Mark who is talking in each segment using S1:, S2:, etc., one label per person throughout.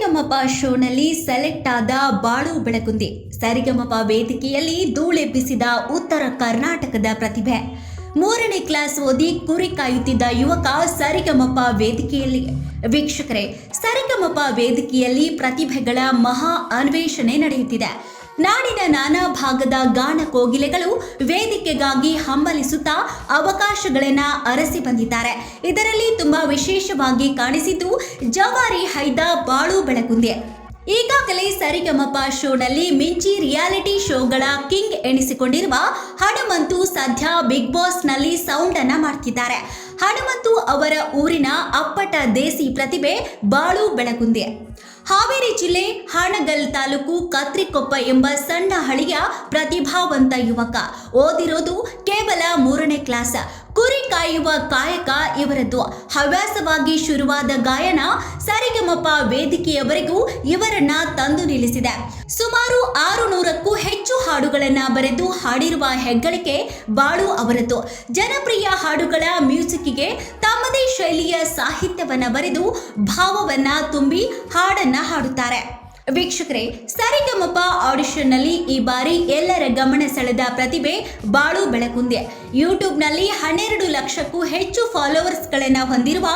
S1: ಸರಿಗಮಪ ಶೋನಲ್ಲಿ ಸೆಲೆಕ್ಟ್ ಆದ ಬಾಳು ಬೆಳಕುಂದಿ ಸರಿಗಮಪ ವೇದಿಕೆಯಲ್ಲಿ ಧೂಳೆಬ್ಬಿಸಿದ ಉತ್ತರ ಕರ್ನಾಟಕದ ಪ್ರತಿಭೆ. ಮೂರನೇ ಕ್ಲಾಸ್ ಓದಿ ಕುರಿ ಕಾಯುತ್ತಿದ್ದ ಯುವಕ ಸರಿಗಮಪ ವೇದಿಕೆಯಲ್ಲಿ, ವೀಕ್ಷಕರೇ, ಸರಿಗಮಪ ವೇದಿಕೆಯಲ್ಲಿ ಪ್ರತಿಭೆಗಳ ಮಹಾ ಅನ್ವೇಷಣೆ ನಡೆಯುತ್ತಿದೆ. ನಾಡಿನ ನಾನಾ ಭಾಗದ ಗಾಣ ಕೋಗಿಲೆಗಳು ವೇದಿಕೆಗಾಗಿ ಹಂಬಲಿಸುತ್ತಾ ಅವಕಾಶಗಳನ್ನ ಅರಸಿ ಬಂದಿದ್ದಾರೆ. ಇದರಲ್ಲಿ ತುಂಬಾ ವಿಶೇಷವಾಗಿ ಕಾಣಿಸಿದ್ದು ಜವಾರಿ ಹೈದ ಬಾಳು ಬೆಳಕುಂದೆ ಈಗಾಗಲೇ ಸರಿಗಮಪ ಶೋನಲ್ಲಿ ಮಿಂಚಿ ರಿಯಾಲಿಟಿ ಶೋಗಳ ಕಿಂಗ್ ಎನಿಸಿಕೊಂಡಿರುವ ಹನುಮಂತು ಸದ್ಯ ಬಿಗ್ ಬಾಸ್ನಲ್ಲಿ ಸೌಂಡ್ ಅನ್ನ ಮಾಡ್ತಿದ್ದಾರೆ. ಹನುಮಂತು ಅವರ ಊರಿನ ಅಪ್ಪಟ ದೇಸಿ ಪ್ರತಿಭೆ ಬಾಳು ಬೆಳಗುಂದಿ. ಹಾವೇರಿ ಜಿಲ್ಲೆ ಹಾಣಗಲ್ ತಾಲೂಕು ಕತ್ರಿಕೊಪ್ಪ ಎಂಬ ಸಣ್ಣ ಹಳಿಯ ಪ್ರತಿಭಾವಂತ ಯುವಕ. ಓದಿರೋದು ಕೇವಲ ಮೂರನೇ ಕ್ಲಾಸ್. ಕುರಿ ಕಾಯುವ ಕಾಯಕ ಇವರದ್ದು. ಹವ್ಯಾಸವಾಗಿ ಶುರುವಾದ ಗಾಯನ ಸರಿಗಮಪ ವೇದಿಕೆಯವರೆಗೂ ಇವರನ್ನ ತಂದು ನಿಲ್ಲಿಸಿದೆ. ಸುಮಾರು ಆರು ನೂರ ಹಾಡುಗಳನ್ನ ಬರೆದು ಹಾಡಿರುವ ಹೆಗ್ಗಳಿಕೆ ಬಾಳು ಅವರದ್ದು. ಜನಪ್ರಿಯ ಹಾಡುಗಳ ಮ್ಯೂಸಿಕ್ಗೆ ತಮ್ಮದೇ ಶೈಲಿಯ ಸಾಹಿತ್ಯವನ್ನ ಬರೆದು ಭಾವವನ್ನ ತುಂಬಿ ಹಾಡನ್ನ ಹಾಡುತ್ತಾರೆ. ವೀಕ್ಷಕರೇ, ಸರಿಗಮಪ ಆಡಿಷನ್ನಲ್ಲಿ ಈ ಬಾರಿ ಎಲ್ಲರ ಗಮನ ಸೆಳೆದ ಪ್ರತಿಭೆ ಬಾಳು ಬೆಳಕುಂದೆ ಯೂಟ್ಯೂಬ್ನಲ್ಲಿ ಹನ್ನೆರಡು ಲಕ್ಷಕ್ಕೂ ಹೆಚ್ಚು ಫಾಲೋವರ್ಸ್ಗಳನ್ನು ಹೊಂದಿರುವ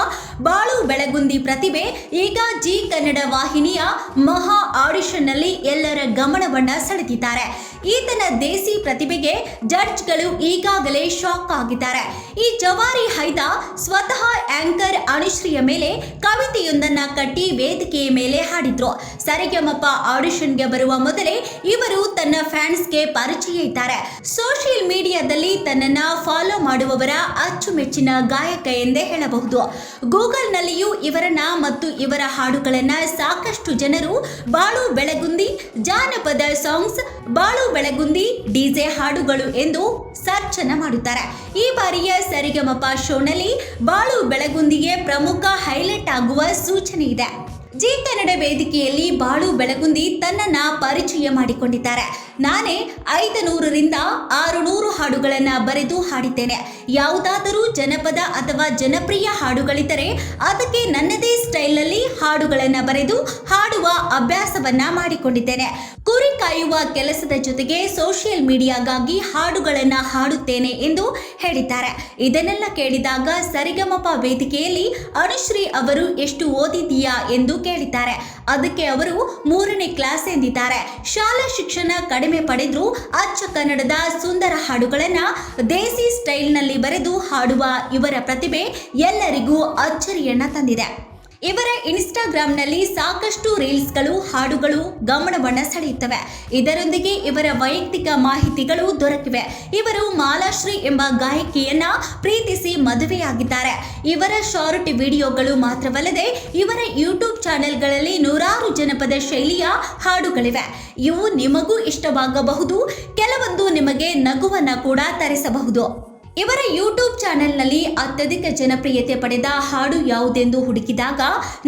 S1: ಬಾಳು ಬೆಳಗುಂದಿ ಪ್ರತಿಭೆ ಈಗ ಜಿ ಕನ್ನಡ ವಾಹಿನಿಯ ಮಹಾ ಆಡಿಷನ್ನಲ್ಲಿ ಎಲ್ಲರ ಗಮನವನ್ನು ಸೆಳೆದಿದ್ದಾರೆ. ಈತನ ದೇಸಿ ಪ್ರತಿಭೆಗೆ ಜಡ್ಜ್ಗಳು ಈಗಾಗಲೇ ಶಾಕ್ ಆಗಿದ್ದಾರೆ. ಈ ಜವಾರಿ ಹೈದಾ ಸ್ವತಃ ಆಂಕರ್ ಅನುಶ್ರೀಯ ಮೇಲೆ ಕವಿತೆಯೊಂದನ್ನ ಕಟ್ಟಿ ವೇದಿಕೆಯ ಮೇಲೆ ಹಾಡಿದ್ರು. ಸರಿಗಮಪ ಆಡಿಷನ್ಗೆ ಬರುವ ಮೊದಲೇ ಇವರು ತನ್ನ ಫ್ಯಾನ್ಸ್ಗೆ ಪರಿಚಯ ಇದ್ದಾರೆ. ಸೋಷಿಯಲ್ ಮೀಡಿಯಾದಲ್ಲಿ ತನ್ನನ್ನ ಫಾಲೋ ಮಾಡುವವರ ಅಚ್ಚುಮೆಚ್ಚಿನ ಗಾಯಕ ಎಂದೇ ಹೇಳಬಹುದು. ಗೂಗಲ್ನಲ್ಲಿಯೂ ಇವರನ್ನ ಮತ್ತು ಇವರ ಹಾಡುಗಳನ್ನ ಸಾಕಷ್ಟು ಜನರು ಬಾಳು ಬೆಳಗುಂದಿ, ಜಾನಪದ ಸಾಂಗ್ಸ್, ಬಾಳು ಬೆಳಗುಂದಿ ಡಿಜೆ ಹಾಡುಗಳು ಎಂದು ಸರ್ಚನ ಮಾಡುತ್ತಾರೆ. ಈ ಬಾರಿಯ ಸರಿಗಮಪ ಶೋನಲ್ಲಿ ಬಾಳು ಬೆಳಗುಂದಿಗೆ ಪ್ರಮುಖ ಹೈಲೈಟ್ ಆಗುವ ಸೂಚನೆ ಇದೆ. ಜಿ ಕನ್ನಡ ವೇದಿಕೆಯಲ್ಲಿ ಬಾಳು ಬೆಳಗುಂದಿ ತನ್ನನ್ನ ಪರಿಚಯ ಮಾಡಿಕೊಂಡಿದ್ದಾರೆ. ನಾನೇ ಐದು ನೂರರಿಂದ ಆರು ನೂರು ಹಾಡುಗಳನ್ನ ಬರೆದು ಹಾಡಿದ್ದೇನೆ. ಯಾವುದಾದರೂ ಜನಪದ ಅಥವಾ ಜನಪ್ರಿಯ ಹಾಡುಗಳಿದ್ದರೆ ಅದಕ್ಕೆ ನನ್ನದೇ ಸ್ಟೈಲಲ್ಲಿ ಹಾಡುಗಳನ್ನ ಬರೆದು ಹಾಡುವ ಅಭ್ಯಾಸವನ್ನ ಮಾಡಿಕೊಂಡಿದ್ದೇನೆ. ಕುರಿ ಕಾಯುವ ಕೆಲಸದ ಜೊತೆಗೆ ಸೋಷಿಯಲ್ ಮೀಡಿಯಾಗಾಗಿ ಹಾಡುಗಳನ್ನ ಹಾಡುತ್ತೇನೆ ಎಂದು ಹೇಳಿದ್ದಾರೆ. ಇದನ್ನೆಲ್ಲ ಕೇಳಿದಾಗ ಸರಿಗಮಪ ವೇದಿಕೆಯಲ್ಲಿ ಅನುಶ್ರೀ ಅವರು ಎಷ್ಟು ಓದಿದೀಯಾ ಎಂದು ಕೇಳಿದ್ದಾರೆ. ಅದಕ್ಕೆ ಅವರು ಮೂರನೇ ಕ್ಲಾಸ್ ಎಂದಿದ್ದಾರೆ. ಶಾಲಾ ಶಿಕ್ಷಣ ಕಡಿಮೆ ಪಡೆದ್ರು ಅಚ್ಚ ಕನ್ನಡದ ಸುಂದರ ಹಾಡುಗಳನ್ನ ದೇಸಿ ಸ್ಟೈಲ್ನಲ್ಲಿ ಬರೆದು ಹಾಡುವ ಇವರ ಪ್ರತಿಭೆ ಎಲ್ಲರಿಗೂ ಅಚ್ಚರಿಯನ್ನ ತಂದಿದೆ. ಇವರ ಇನ್ಸ್ಟಾಗ್ರಾಂನಲ್ಲಿ ಸಾಕಷ್ಟು ರೀಲ್ಸ್ಗಳು, ಹಾಡುಗಳು ಗಮನವನ್ನ ಸೆಳೆಯುತ್ತವೆ. ಇದರೊಂದಿಗೆ ಇವರ ವೈಯಕ್ತಿಕ ಮಾಹಿತಿಗಳು ದೊರಕಿವೆ. ಇವರು ಮಾಲಾಶ್ರೀ ಎಂಬ ಗಾಯಕಿಯನ್ನ ಪ್ರೀತಿಸಿ ಮದುವೆಯಾಗಿದ್ದಾರೆ. ಇವರ ಶಾರ್ಟ್ ವಿಡಿಯೋಗಳು ಮಾತ್ರವಲ್ಲದೆ ಇವರ ಯೂಟ್ಯೂಬ್ ಚಾನೆಲ್ಗಳಲ್ಲಿ ನೂರಾರು ಜನಪದ ಶೈಲಿಯ ಹಾಡುಗಳಿವೆ. ಇವು ನಿಮಗೂ ಇಷ್ಟವಾಗಬಹುದು. ಕೆಲವೊಂದು ನಿಮಗೆ ನಗುವನ್ನ ಕೂಡ ತರಿಸಬಹುದು. ಇವರ ಯೂಟ್ಯೂಬ್ ಚಾನೆಲ್ನಲ್ಲಿ ಅತ್ಯಧಿಕ ಜನಪ್ರಿಯತೆ ಪಡೆದ ಹಾಡು ಯಾವುದೆಂದು ಹುಡುಕಿದಾಗ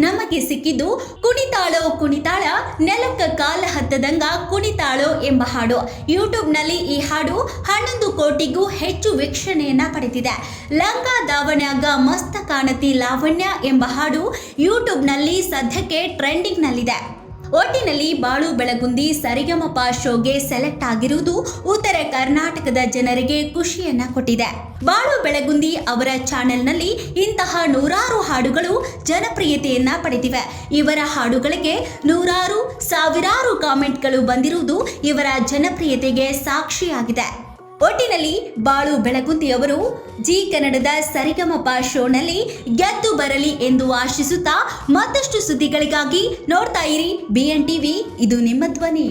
S1: ನಮಗೆ ಸಿಕ್ಕಿದ್ದು ಕುಣಿತಾಳೋ ಕುಣಿತಾಳ, ನೆಲಕ್ಕ ಕಾಲ ಹತ್ತದಂಗ ಕುಣಿತಾಳೋ ಎಂಬ ಹಾಡು. ಯೂಟ್ಯೂಬ್ನಲ್ಲಿ ಈ ಹಾಡು ಹನ್ನೊಂದು ಕೋಟಿಗೂ ಹೆಚ್ಚು ವೀಕ್ಷಣೆಯನ್ನ ಪಡೆದಿದೆ. ಲಂಗ ದಾವಣ್ಯಾಗ ಮಸ್ತ ಕಾಣತಿ ಲಾವಣ್ಯ ಎಂಬ ಹಾಡು ಯೂಟ್ಯೂಬ್ನಲ್ಲಿ ಸದ್ಯಕ್ಕೆ ಟ್ರೆಂಡಿಂಗ್ನಲ್ಲಿದೆ. ಒಟ್ಟಿನಲ್ಲಿ ಬಾಳು ಬೆಳಗುಂದಿ ಸರಿಗಮಪ ಶೋಗೆ ಸೆಲೆಕ್ಟ್ ಆಗಿರುವುದು ಉತ್ತರ ಕರ್ನಾಟಕದ ಜನರಿಗೆ ಖುಷಿಯನ್ನ ಕೊಟ್ಟಿದೆ. ಬಾಳು ಬೆಳಗುಂದಿ ಅವರ ಚಾನೆಲ್ನಲ್ಲಿ ಇಂತಹ ನೂರಾರು ಹಾಡುಗಳು ಜನಪ್ರಿಯತೆಯನ್ನ ಪಡೆದಿವೆ. ಇವರ ಹಾಡುಗಳಿಗೆ ನೂರಾರು ಸಾವಿರಾರು ಕಾಮೆಂಟ್ಗಳು ಬಂದಿರುವುದು ಇವರ ಜನಪ್ರಿಯತೆಗೆ ಸಾಕ್ಷಿಯಾಗಿದೆ. ಒಟ್ಟಿನಲ್ಲಿ ಬಾಳು ಬೆಳಗುಂದಿ ಅವರು ಜಿ ಕನ್ನಡದ ಸರಿಗಮಪ ಶೋನಲ್ಲಿ ಗೆದ್ದು ಬರಲಿ ಎಂದು ಆಶಿಸುತ್ತಾ ಮತ್ತಷ್ಟು ಸುದ್ದಿಗಳಿಗಾಗಿ ನೋಡ್ತಾ ಇರಿ ಬಿಎನ್ ಟಿವಿ ಇದು ನಿಮ್ಮ ಧ್ವನಿ.